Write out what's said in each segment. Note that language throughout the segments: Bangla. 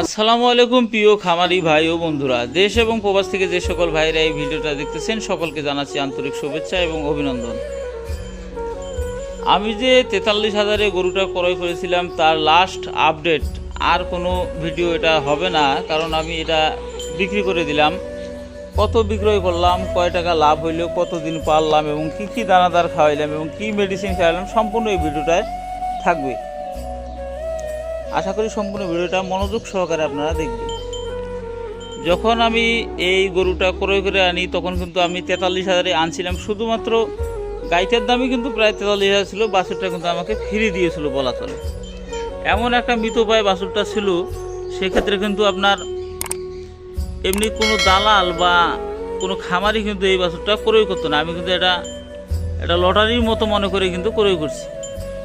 আসসালামু আলাইকুম প্রিয় খামারি ভাই ও বন্ধুরা। দেশ এবং প্রবাস থেকে যে সকল ভাইরা এই ভিডিওটা দেখতেছেন, সকলকে জানাচ্ছি আন্তরিক শুভেচ্ছা এবং অভিনন্দন। আমি যে তেতাল্লিশ হাজারে গরুটা ক্রয় করেছিলাম, তার লাস্ট আপডেট আর কোনো ভিডিও এটা হবে না, কারণ আমি এটা বিক্রি করে দিলাম। কত বিক্রয় করলাম, কয় টাকা লাভ হইল, কতদিন পারলাম এবং কি কি দানাদার খাওয়াইলাম এবং কি মেডিসিন খাওয়াইলাম, সম্পূর্ণ এই ভিডিওটায় থাকবে। আশা করি সম্পূর্ণ ভিডিওটা মনোযোগ সহকারে আপনারা দেখবেন। যখন আমি এই গরুটা ক্রয় করে আনি, তখন কিন্তু আমি তেতাল্লিশ হাজারে আনছিলাম। শুধুমাত্র গাইটার দামই কিন্তু প্রায় তেতাল্লিশ হাজার ছিল, বাছুরটা কিন্তু আমাকে ফিরিয়ে দিয়েছিল বলা চলে এমন একটা মৃতপায় বাছুরটা ছিল, সেক্ষেত্রে কিন্তু আপনার এমনি কোনো দালাল বা কোনো খামারি কিন্তু এই বাছুরটা ক্রয় করতো না। আমি কিন্তু এটা এটা লটারির মতো মনে করে কিন্তু ক্রয় করছি।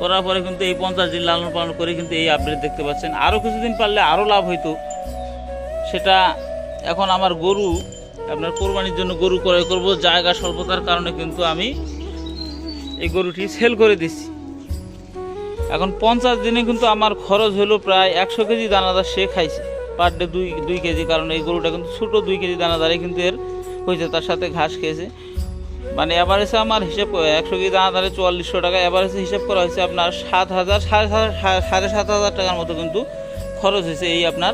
করার পরে কিন্তু এই পঞ্চাশ দিন লালন পালন করে কিন্তু এই আপডেট দেখতে পাচ্ছেন। আরও কিছুদিন পারলে আরও লাভ হইতো। সেটা এখন আমার গরু, আপনার কোরবানির জন্য গরু ক্রয় করব, জায়গা স্বল্পতার কারণে কিন্তু আমি এই গরুটি সেল করে দিচ্ছি। এখন পঞ্চাশ দিনে কিন্তু আমার খরচ হলো প্রায় একশো কেজি দানাদার সে খাইছে। পার ডে দুই দুই কেজি, কারণ এই গরুটা কিন্তু ছোটো দুই কেজি দানাদারে কিন্তু এর হয়েছে, তার সাথে ঘাস খেয়েছে। মানে এভারেজে আমার হিসাব একশো কি কেজি দানাদারে চুয়াল্লিশশো টাকা। এভারেজে হিসাব করা হয়েছে আপনার সাত হাজার, সাড়ে সাড়ে সাত হাজার টাকার মতো কিন্তু খরচ হয়েছে এই আপনার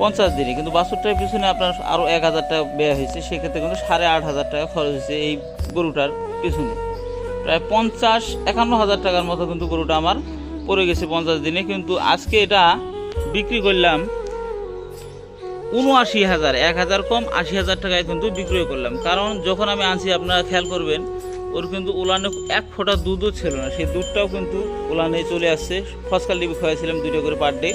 পঞ্চাশ দিনে। কিন্তু বাছুরটার পিছনে আপনার আরও এক হাজার টাকা ব্যয় হয়েছে, সেক্ষেত্রে কিন্তু সাড়ে আট হাজার টাকা খরচ হয়েছে এই গরুটার পিছনে। প্রায় পঞ্চাশ, একান্ন হাজার টাকার মতো কিন্তু গরুটা আমার পড়ে গেছে পঞ্চাশ দিনে। কিন্তু আজকে এটা বিক্রি করলাম উনআশি হাজার, এক হাজার কম, আশি হাজার টাকায় কিন্তু বিক্রয় করলাম। কারণ যখন আমি আনছি, আপনারা খেয়াল করবেন, ওর কিন্তু উলানে এক ফোঁটা দুধও ছিল না। সেই দুধটাও কিন্তু উলানে চলে আসছে। ফসকাল ডিবি খাওয়াইছিলাম দুটো করে পার ডে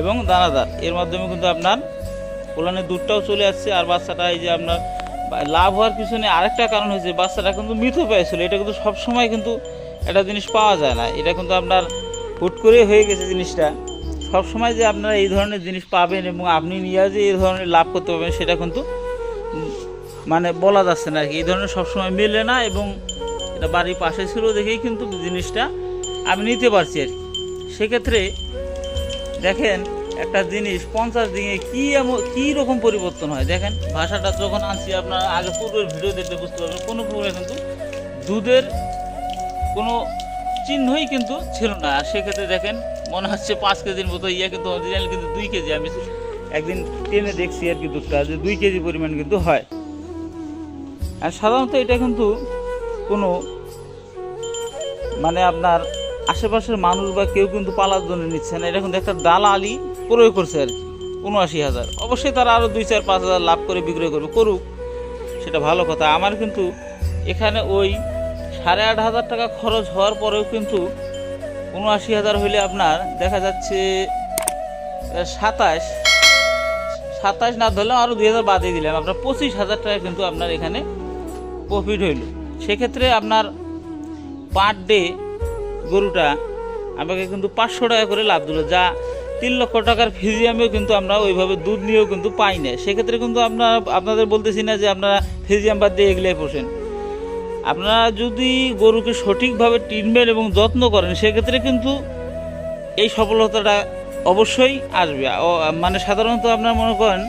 এবং দানাদার। এর মাধ্যমে কিন্তু আপনার উলানের দুধটাও চলে আসছে। আর বাচ্চাটা এই যে আপনার লাভ হওয়ার পিছনে আরেকটা কারণ হয়েছে, বাচ্চাটা কিন্তু মৃত পেয়েছিল। এটা কিন্তু সবসময় কিন্তু একটা জিনিস পাওয়া যায় না। এটা কিন্তু আপনার হুট করে হয়ে গেছে জিনিসটা। সবসময় যে আপনারা এই ধরনের জিনিস পাবেন এবং আপনি নিয়ে যে এই ধরনের লাভ করতে পারবেন, সেটা কিন্তু মানে বলা যাচ্ছে না আর কি এই ধরনের সবসময় মেলে না এবং এটা বাড়ির পাশে ছিল দেখেই কিন্তু জিনিসটা আমি নিতে পারছি আর কি সেক্ষেত্রে দেখেন একটা জিনিস, পঞ্চাশ দিনে কী এমন, কী রকম পরিবর্তন হয়? দেখেন, ভাষাটা যখন আনছি, আপনার আগে পূর্বের ভিডিও দেখলে বুঝতে পারবেন, কোনো প্রকারে কিন্তু দুধের কোনো চিহ্নই কিন্তু ছিল না। আর সেক্ষেত্রে দেখেন মনে হচ্ছে পাঁচ কেজির মতো ইয়ে কিন্তু অরিজিনাল কিন্তু দুই কেজি। আমি একদিন টেনে দেখছি আর কি দুধটা, যে দুই কেজি পরিমাণ কিন্তু হয়। আর সাধারণত এটা কিন্তু কোনো মানে আপনার আশেপাশের মানুষ বা কেউ কিন্তু পালার জন্য নিচ্ছে না। এটা কিন্তু একটা দালালি ক্রয় করছে আর কি, উনআশি হাজার। অবশ্যই তারা আরও দুই, চার, পাঁচ হাজার লাভ করে বিক্রয় করবে, করুক, সেটা ভালো কথা। আমার কিন্তু এখানে ওই সাড়ে আট হাজার টাকা খরচ হওয়ার পরেও কিন্তু উনআশি হাজার হইলে আপনার দেখা যাচ্ছে সাতাশ। সাতাশ না ধরলেও আরও দুই হাজার বাদে দিলাম। আপনার পঁচিশ হাজার টাকা কিন্তু আপনার এখানে প্রফিট হইল। সেক্ষেত্রে আপনার পার ডে গরুটা আমাকে কিন্তু পাঁচশো টাকা করে লাভ দিল, যা তিন লক্ষ টাকার ফিজিয়ামেও কিন্তু আমরা ওইভাবে দুধ নিয়েও কিন্তু পাই না। সেক্ষেত্রে কিন্তু আপনারা আপনাদের বলতেছি না যে আপনারা ফিজিয়াম বাদ দিয়ে এগুলাই পোষেন। আপনারা যদি গরুকে সঠিকভাবে ট্রিটমেন্ট এবং যত্ন করেন, সেক্ষেত্রে কিন্তু এই সফলতাটা অবশ্যই আসবে। মানে সাধারণত আপনারা মনে করেন,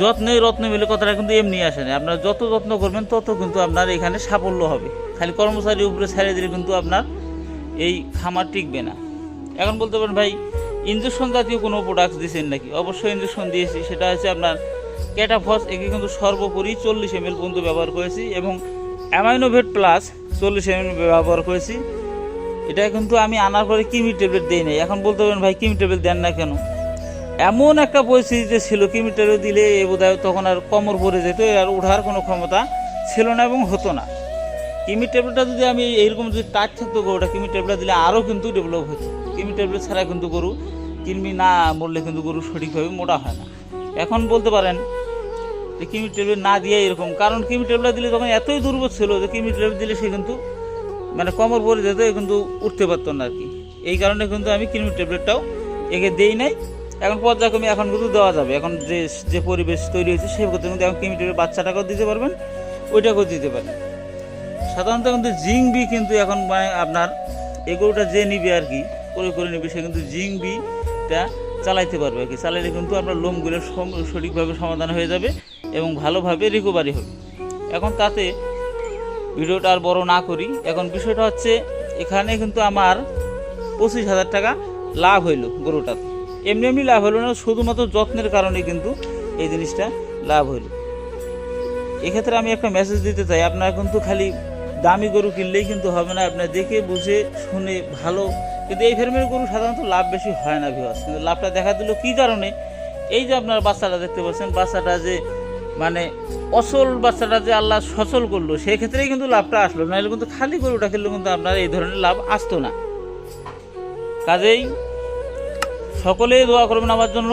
যত্নে রত্ন মিলে কথাটা কিন্তু এমনি আসে না। আপনার যত যত্ন করবেন, তত কিন্তু আপনার এখানে সাফল্য হবে। খালি কর্মচারীর উপরে ছেড়ে দিলে কিন্তু আপনার এই খামার টিকবে না। এখন বলতে পারেন, ভাই ইঞ্জেকশন জাতীয় কোনো প্রোডাক্ট দিয়েছেন নাকি? অবশ্যই ইঞ্জেকশন দিয়েছি। সেটা হচ্ছে আপনার ক্যাটাফস একে কিন্তু সর্বোপরি চল্লিশ এম পর্যন্ত ব্যবহার করেছি এবং অ্যামাইনোভেট প্লাস চল্লিশ এম ব্যবহার করেছি। এটা কিন্তু আমি আনার পরে কিমি ট্যাবলেট দিই নাই। এখন বলতে পারেন ভাই, কিমি ট্যাবলেট দেন না কেন? এমন একটা পরিস্থিতিতে ছিল, কিমি ট্যাবলেট দিলে এ বোধহয় তখন আর কমর ভরে যেত আর ওঠার কোনো ক্ষমতা ছিল না এবং হতো না। কিমি ট্যাবলেটটা যদি আমি এইরকম যদি টাচ থাকতো গরুটা, কিমি ট্যাবলেট দিলে আরও কিন্তু ডেভেলপ হতো। কিমি ট্যাবলেট ছাড়া কিন্তু গরু কিনবি না মরলে কিন্তু গরু সঠিকভাবে মোটা হয় না। এখন বলতে পারেন যে কিমি ট্যাবলেট না দিয়ে এরকম। কারণ কিমি ট্যাবলেট দিলে তখন এতই দুর্বল ছিল যে কিমি ট্যাবলেট দিলে সে কিন্তু মানে কমর পরে যেত কিন্তু উঠতে পারতো না আর কি। এই কারণে কিন্তু আমি কিমি ট্যাবলেটটাও একে দেই নাই। এখন পর্যায়ক্রমে এখন কিন্তু দেওয়া যাবে। এখন যে যে পরিবেশ তৈরি হয়েছে, সেই করতে কিন্তু এখন কিমি ট্যাবলেট বাচ্চাটাকেও দিতে পারবেন, ওইটাকেও দিতে পারবেন সাধারণত কিন্তু জিং বি কিন্তু এখন মানে আপনার এই গরুটা যে নিবে আর কি, করে করে নিবে, সে কিন্তু জিং বিটা চালাইতে পারবে আর কি। চালাইলে কিন্তু আপনার লোমগুলো সঠিকভাবে সমাধান হয়ে যাবে। এবং ভালোভাবে রিকভারি হবে। এখন তাতে ভিডিওটা আর বড় না করি। এখন বিষয়টা হচ্ছে, এখানে কিন্তু আমার পঁচিশ হাজার টাকা লাভ হইল গরুটাতে এমনি এমনি লাভ হলো না, শুধুমাত্র যত্নের কারণে কিন্তু এই জিনিসটা লাভ হইল। এক্ষেত্রে আমি একটা মেসেজ দিতে চাই, আপনারা কিন্তু খালি দামি গরু কিনলেই কিন্তু হবে না। আপনার দেখে, বুঝে, শুনে ভালো। কিন্তু এই ফেরমের গরু সাধারণত লাভ বেশি হয় না ভিওয়াস কিন্তু লাভটা দেখা দিল কী কারণে? এই যে আপনার বাচ্চাটা দেখতে পাচ্ছেন, বাচ্চাটা যে মানে অসল বাচ্চাটা যে আল্লাহ সচল করল, সেই ক্ষেত্রেই কিন্তু লাভটা আসলো। নাহলে কিন্তু খালি গরুটা কিনলে কিন্তু আপনার এই ধরনের লাভ আসতো না। কাজেই সকলেই দোয়া করবেন আমার জন্য।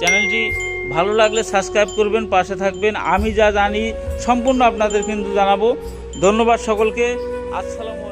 চ্যানেলটি ভালো লাগলে সাবস্ক্রাইব করবেন, পাশে থাকবেন। আমি যা জানি সম্পূর্ণ আপনাদের কিন্তু জানাব। ধন্যবাদ সকলকে। আসসালামু